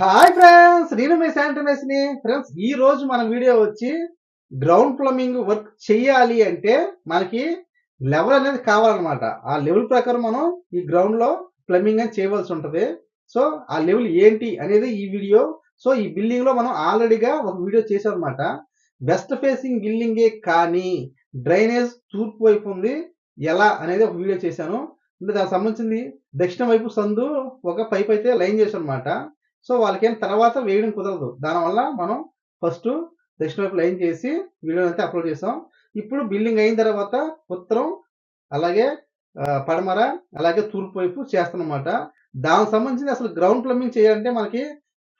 Hi friends నేను మీ శాంటనెస్ని friends ఈ రోజు మన వీడియో వచ్చి గ్రౌండ్ ప్లంబింగ్ వర్క్ చేయాలి అంటే మనకి లెవెల్ అనేది కావాలన్నమాట. ఆ లెవెల్ ప్రకారం మనం ఈ గ్రౌండ్లో ప్లంబింగ్ అని చేయవలసి ఉంటది. సో ఆ లెవెల్ ఏంటి అనేది ఈ వీడియో. సో ఈ బిల్డింగ్లో మనం ఆల్రెడీగా ఒక వీడియో చేసాం అనమాట వెస్ట్ ఫేసింగ్ బిల్డింగే కానీ డ్రైనేజ్ తూర్పు వైపు ఉంది. ఎలా అనేది ఒక వీడియో చేశాను. అంటే దానికి సంబంధించింది దక్షిణ వైపు సందు ఒక పైప్ అయితే లైన్ చేశాను అనమాట సో వాళ్ళకేం తర్వాత వేయడం కుదరదు. దానివల్ల మనం ఫస్ట్ దక్షిణ వైపు లైన్ చేసి వీడియో అయితే అప్లోడ్ చేసాం ఇప్పుడు బిల్డింగ్ అయిన తర్వాత ఉత్తరం అలాగే పడమర అలాగే తూర్పు వైపు చేస్తానమాట. దానికి సంబంధించి అసలు గ్రౌండ్ ప్లంబింగ్ చేయాలంటే మనకి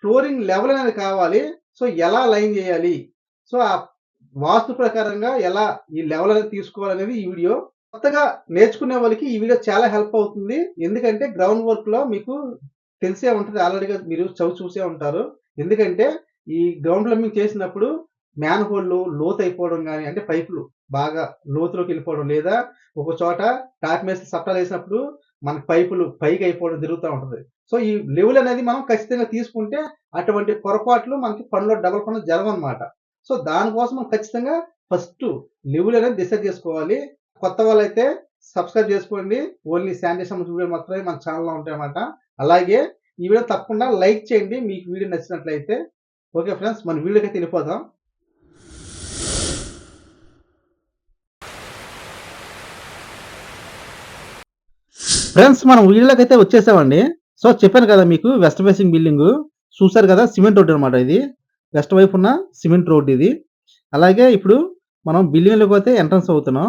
ఫ్లోరింగ్ లెవెల్ అనేది కావాలి. సో ఎలా లైన్ చేయాలి? సో ఆ వాస్తు ప్రకారంగా ఎలా ఈ లెవెల్ అనేది తీసుకోవాలనేది ఈ వీడియో. కొత్తగా నేర్చుకునే వాళ్ళకి ఈ వీడియో చాలా హెల్ప్ అవుతుంది. ఎందుకంటే గ్రౌండ్ వర్క్లో మీకు తెలిసే ఉంటుంది. ఆల్రెడీగా మీరు చవి చూసే ఉంటారు. ఎందుకంటే ఈ గ్రౌండ్ ప్లంబింగ్ చేసినప్పుడు మ్యాన్ హోల్లు లోతు అయిపోవడం కానీ అంటే పైపులు బాగా లోతులోకి వెళ్ళిపోవడం లేదా ఒక చోట టాప్ మేస్ సప్టాలు వేసినప్పుడు మన పైపులు పైకి అయిపోవడం జరుగుతూ ఉంటుంది. సో ఈ లెవెల్ అనేది మనం ఖచ్చితంగా తీసుకుంటే అటువంటి పొరపాట్లు మనకి పనులు డబల్ పనులు జరగనమాట సో దానికోసం మనం ఖచ్చితంగా ఫస్ట్ లెవెల్ అనేది డిసైడ్ చేసుకోవాలి. కొత్త వాళ్ళైతే సబ్స్క్రైబ్ చేసుకోండి. ఓన్లీ శానిటేషన్ వీడియో మాత్రమే మన ఛానల్లో ఉంటాయన్నమాట. అలాగే ఈ వీడియో తప్పకుండా లైక్ చేయండి. మీకు వీడియో నచ్చినట్లయితే. ఓకే ఫ్రెండ్స్ మన వీడియోకి వెళ్ళిపోదాం. ఫ్రెండ్స్ మనం వీడియోలోకి అయితే వచ్చేసామండి. సో చెప్పాను కదా మీకు వెస్ట్ ఫేసింగ్ బిల్డింగ్ చూసారు కదా సిమెంట్ రోడ్ అనమాట ఇది. వెస్ట్ వైపు ఉన్న సిమెంట్ రోడ్ ఇది. అలాగే ఇప్పుడు మనం బిల్డింగ్లోకి అయితే ఎంట్రన్స్ అవుతున్నాం.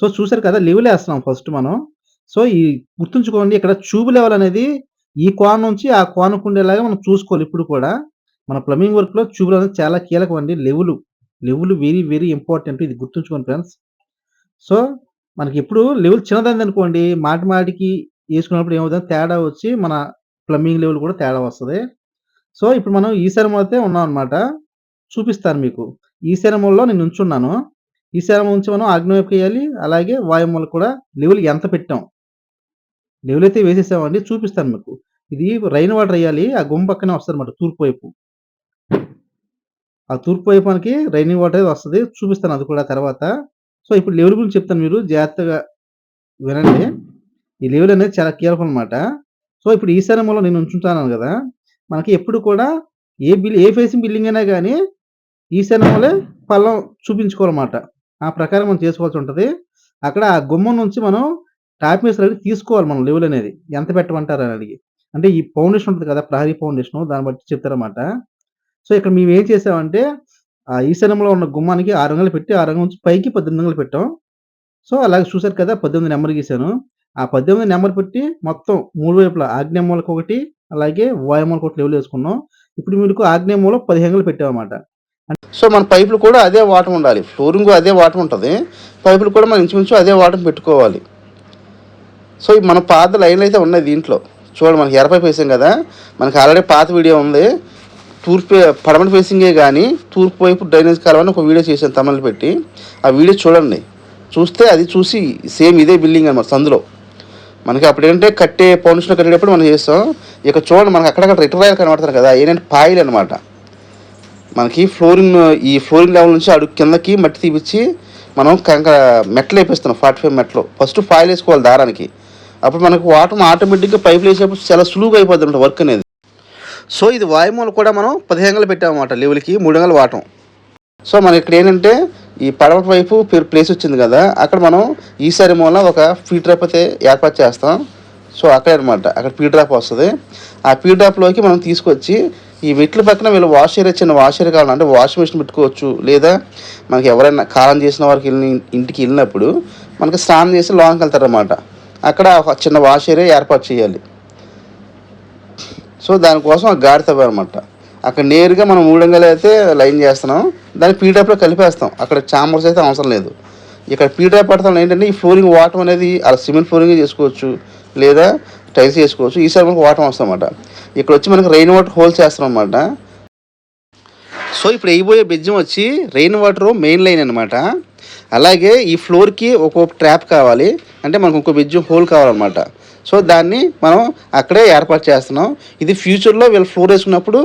సో చూసారు కదా లెవెల్ వేస్తున్నాం ఫస్ట్ మనం. సో ఈ గుర్తుంచుకోండి ఇక్కడ చూపు లెవెల్ అనేది ఈ కోన నుంచి ఆ కోనకు ఉండేలాగా మనం చూసుకోవాలి ఇప్పుడు కూడా. మన ప్లంబింగ్ వర్క్లో అనేది చాలా కీలకం అండి. Level level very very important ఇది గుర్తుంచుకోండి ఫ్రెండ్స్ సో మనకి ఇప్పుడు లెవెల్ చిన్నదైంది అనుకోండి. మాటి మాటికి వేసుకున్నప్పుడు ఏమవుతుంది? తేడా వచ్చి మన ప్లంబింగ్ లెవెల్ కూడా తేడా వస్తుంది. సో ఇప్పుడు మనం ఈ అయితే ఉన్నాం అనమాట చూపిస్తాను మీకు. ఈ శరమంలో నేను ఉంచున్నాను. ఈశాన్యం నుంచి మనం ఆగ్నేయపు వేయాలి. అలాగే వాయుమూల కూడా లెవెల్ ఎంత పెట్టాం. లెవెల్ అయితే వేసేసామండి. చూపిస్తాను మీకు. ఇది రైన్ వాటర్ వేయాలి. ఆ గుమ్మ పక్కనే వస్తుంది అనమాట తూర్పు వైపు. ఆ తూర్పు వైపు మనకి రైనింగ్ వాటర్ వస్తుంది. చూపిస్తాను అది కూడా తర్వాత. సో ఇప్పుడు లెవెల్ గురించి చెప్తాను మీరు. జాగ్రత్తగా వినండి. ఈ లెవెల్ అనేది చాలా కీలకం అనమాట సో ఇప్పుడు ఈశాన్యంలో నేను ఉంచుంటాను కదా. మనకి ఎప్పుడు కూడా ఏ బిల్ ఏ ఫేసింగ్ బిల్డింగ్ అయినా కానీ ఈశాన్యంలో పల్లం చూపించుకోవాలన్నమాట. ఆ ప్రకారం మనం చేసుకోవాల్సి ఉంటుంది. అక్కడ ఆ గుమ్మం నుంచి మనం టాప్ మేస్ అడిగి తీసుకోవాలి మనం లెవెల్ అనేది. ఎంత పెట్టమంటారు అని అడిగి. అంటే ఈ ఫౌండేషన్ ఉంటుంది కదా ప్రహరీ ఫౌండేషన్ దాన్ని బట్టి చెప్తారన్నమాట. సో ఇక్కడ మేము ఏం చేసామంటే ఆ ఈశాన్యంలో ఉన్న గుమ్మానికి ఆరు వందలు పెట్టి ఆరు రంగం నుంచి పైకి పద్దెనిమిది వందలు పెట్టాం. సో అలాగే చూసారు కదా పద్దెనిమిది నెంబర్ గీసాను. ఆ పద్దెనిమిది నెంబర్ పెట్టి మొత్తం మూడు వైపులా ఆగ్నేయమూలకు ఒకటి అలాగే వాయుమూలకు ఒకటి లెవెల్ వేసుకున్నాం. ఇప్పుడు మీకు ఆగ్నేయ మూల పదిహేను వందలు పెట్టామన్నమాట. సో మన పైపులు కూడా అదే వాటం ఉండాలి. ఫ్లోరింగ్ అదే వాటం ఉంటుంది. పైపులు కూడా మనం ఇంచుమించు అదే వాటం పెట్టుకోవాలి. సో మన పాత లైన్లు అయితే ఉన్నాయి దీంట్లో. చూడండి మనకి ఎర్ర పైపు వేసాం కదా. మనకి ఆల్రెడీ పాత వీడియో ఉంది. తూర్పు పడమటి ఫేసింగే కానీ తూర్పు వైపు డ్రైనేజ్ కాలవని ఒక వీడియో చేశాను తమిళ పెట్టి. ఆ వీడియో చూడండి. చూస్తే అది చూసి సేమ్ ఇదే బిల్డింగ్ అనమాట సందులో. మనకి అప్పుడు ఏంటంటే కట్టే ఫౌండేషన్ కట్టేటప్పుడు మనం చేస్తాం. ఇక చూడండి మనకి అక్కడక్కడ రిటర్న్ కనబడతారు కదా ఏంటంటే పాయిల్ అనమాట మనకి ఫ్లోరింగ్ ఈ ఫ్లోరింగ్ లెవెల్ నుంచి అడుగు కిందకి మట్టి తీపిచ్చి మనం కంక మెట్లు వేపిస్తున్నాం ఫార్టీ ఫైవ్ మెట్లు. ఫస్ట్ ఫాయిల్ వేసుకోవాలి దారానికి. అప్పుడు మనకు వాటర్ ఆటోమేటిక్గా పైపులు వేసేప్పుడు చాలా సులువుగా అయిపోతుంది అనమాట వర్క్ అనేది. సో ఇది వాయుమూలు కూడా మనం పదిహేను గంటలు పెట్టామన్నమాట లెవెల్కి మూడు గంటలు వాటం. సో మనకి ఇక్కడ ఏంటంటే ఈ పడవ వైపు ప్లేస్ వచ్చింది కదా అక్కడ మనం ఈసారి మూల ఒక ఫీ డ్రాప్ అయితే ఏర్పాటు చేస్తాం. సో అక్కడే అనమాట అక్కడ పీ డ్రాప్ వస్తుంది. ఆ పీ డ్రాప్లోకి మనం తీసుకొచ్చి ఈ మెట్ల పక్కన వీళ్ళు వాష్ ఏరియా చిన్న వాష్ ఏరియా కావాలంటే వాష్ మిషన్ పెట్టుకోవచ్చు. లేదా మనకి ఎవరైనా కాలం చేసిన వారికి వెళ్ళి ఇంటికి వెళ్ళినప్పుడు మనకి స్నానం చేసి లోనికి వెళ్తారనమాట అక్కడ ఒక చిన్న వాష్ ఏరియా ఏర్పాటు చేయాలి. సో దానికోసం ఆ గాడి తవ్వారనమాట అక్కడ నేరుగా మనం మూడంగలు అయితే లైన్ చేస్తున్నాం. దాన్ని పీడాప్లో కలిపేస్తాం. అక్కడ చాంబర్స్ అయితే అవసరం లేదు. ఇక్కడ పీడాప్ పడతాం ఏంటంటే ఈ ఫ్లోరింగ్ వాటం అనేది అలా సిమెంట్ ఫ్లోరింగ్ చేసుకోవచ్చు. లేదా టైల్స్ చేసుకోవచ్చు. ఈసారి మనకు వాటర్ వస్తామన్నమాట ఇక్కడ వచ్చి మనకి రెయిన్ వాటర్ హోల్స్ చేస్తాం సో ఇప్పుడు వేయబోయే బెజ్జం వచ్చి రెయిన్ వాటర్ మెయిన్ లైన్ అనమాట అలాగే ఈ ఫ్లోర్కి ఒక్కొక్క ట్రాప్ కావాలి. అంటే మనకు ఇంకో బెజ్జం హోల్ కావాలన్నమాట. సో దాన్ని మనం అక్కడే ఏర్పాటు చేస్తున్నాం. ఇది ఫ్యూచర్లో వీళ్ళు ఫ్లోర్ వేసుకున్నప్పుడు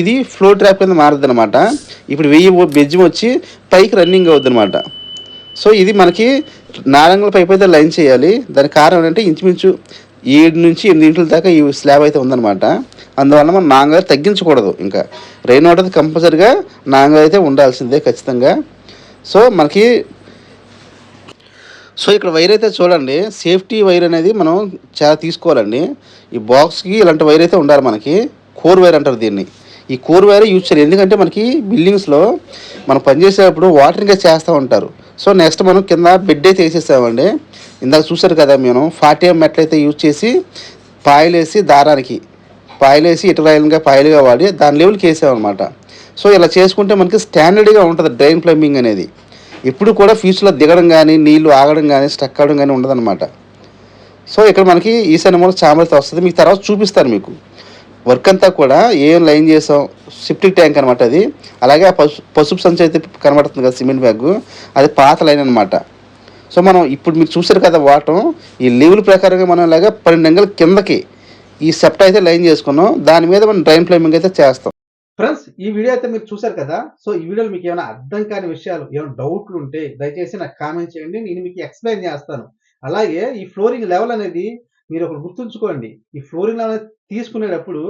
ఇది ఫ్లోర్ ట్రాప్ కింద మారుద్ది అనమాట ఇప్పుడు వెయ్యి బెజ్జం వచ్చి పైకి రన్నింగ్ అవుద్ది అనమాట సో ఇది మనకి నారంగుల పైప్ అయితే లైన్ చేయాలి. దానికి కారణం ఏంటంటే ఇంచుమించు ఏడు నుంచి ఎనిమిది ఇంట్ల దాకా ఈ స్లాబ్ అయితే ఉందన్నమాట. అందువల్ల మనం నాంగల్ తగ్గించకూడదు ఇంకా. రెయిన్ వాటర్ కంపల్సరిగా నాంగారు అయితే ఉండాల్సిందే ఖచ్చితంగా. సో మనకి సో ఇక్కడ వైర్ అయితే చూడండి. సేఫ్టీ వైర్ అనేది మనం చాలా తీసుకోవాలండి. ఈ బాక్స్కి ఇలాంటి వైర్ అయితే ఉండాలి మనకి. కోర్ వైర్ అంటారు దీన్ని. ఈ కోర్ వైర్ యూజ్ చేయాలి. ఎందుకంటే మనకి బిల్డింగ్స్లో మనం పనిచేసేటప్పుడు వాటరింగ్ చేస్తూ ఉంటారు. సో నెక్స్ట్ మనం కింద బెడ్ అయితే వేసేసామండి ఇందాక చూసారు కదా మేము ఫార్టీ ఎం యూజ్ చేసి పాయలు వేసి దారానికి పాయలు వేసి ఇటరాయిల్గా పాయలుగా వాడి దాని లెవెల్కి వేసామన్నమాట. సో ఇలా చేసుకుంటే మనకి స్టాండర్డ్గా ఉంటుంది డ్రైన్ ప్లంబింగ్ అనేది. ఇప్పుడు కూడా ఫ్యూచర్లో దిగడం కానీ నీళ్ళు ఆగడం కానీ స్టక్ అవ్వడం కానీ ఉండదన్నమాట. సో ఇక్కడ మనకి ఈశాన్య మూల చామలతో వస్తుంది. మీకు తర్వాత చూపిస్తాను మీకు. వర్క్ అంతా కూడా ఏం లైన్ చేసాం సిప్టిక్ ట్యాంక్ అనమాట అది. అలాగే ఆ పసుపు సంచి అయితే కనబడుతుంది కదా సిమెంట్ బ్యాగ్ అది పాత లైన్ అనమాట సో మనం ఇప్పుడు మీరు చూసారు కదా వాటం ఈ లెవెల్ ప్రకారంగా మనం ఇలాగా పన్నెండు అంగల కిందకి ఈ సెప్ట్ అయితే లైన్ చేసుకున్నాం. దాని మీద మనం డ్రైన్ ప్లైమింగ్ అయితే చేస్తాం. ఫ్రెండ్స్ ఈ వీడియో అయితే మీరు చూసారు కదా? సో ఈ వీడియోలో మీకు ఏమైనా అర్థం కాని విషయాలు ఏమైనా డౌట్లు ఉంటే దయచేసి నాకు కామెంట్ చేయండి. నేను మీకు ఎక్స్ప్లెయిన్ చేస్తాను. అలాగే ఈ ఫ్లోరింగ్ లెవెల్ అనేది మీరు ఒకటి గుర్తుంచుకోండి. ఈ ఫ్లోరింగ్ లెవెల్ అనేది తీసుకునేటప్పుడు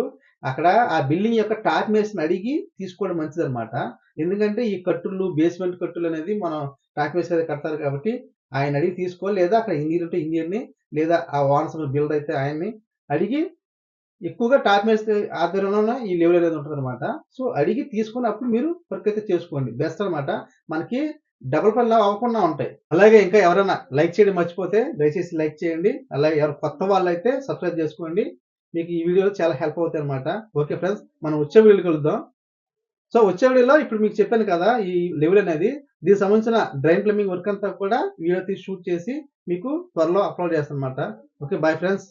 అక్కడ ఆ బిల్డింగ్ యొక్క టాప్ మేస్ని అడిగి తీసుకోవడం మంచిది అనమాట ఎందుకంటే ఈ కట్టులు బేస్మెంట్ కట్టులు అనేది మనం టాప్ మేస్ అయితే కడతారు కాబట్టి ఆయన అడిగి తీసుకోవాలి లేదా అక్కడ ఇంజనీర్ ఉంటే ఇంజనీర్ని లేదా ఆ ఓనర్స్ బిల్డర్ అయితే ఆయన్ని అడిగి ఎక్కువగా టాప్ మేస్ ఆధ్వర్యంలో ఈ లెవెల్ అనేది ఉంటుంది అనమాట సో అడిగి తీసుకుని అప్పుడు మీరు వర్క్ అయితే చేసుకోండి. బెస్ట్ అనమాట మనకి డబుల్ పనులు అవ్వకుండా ఉంటాయి. అలాగే ఇంకా ఎవరైనా లైక్ చేయడం మర్చిపోతే దయచేసి లైక్ చేయండి. అలాగే ఎవరు కొత్త వాళ్ళు అయితే సబ్స్క్రైబ్ చేసుకోండి. మీకు ఈ వీడియో చాలా హెల్ప్ అవుతాయి అనమాట ఓకే ఫ్రెండ్స్ మనం వచ్చే వీడియోకి వెళ్దాం. సో వచ్చే వీడియోలో ఇప్పుడు మీకు చెప్పాను కదా ఈ లెవెల్ అనేది దీనికి సంబంధించిన డ్రైన్ ప్లంబింగ్ వర్క్ అంతా కూడా వీడియో తీసి షూట్ చేసి మీకు త్వరలో అప్లోడ్ చేస్తాను అనమాట ఓకే బాయ్ ఫ్రెండ్స్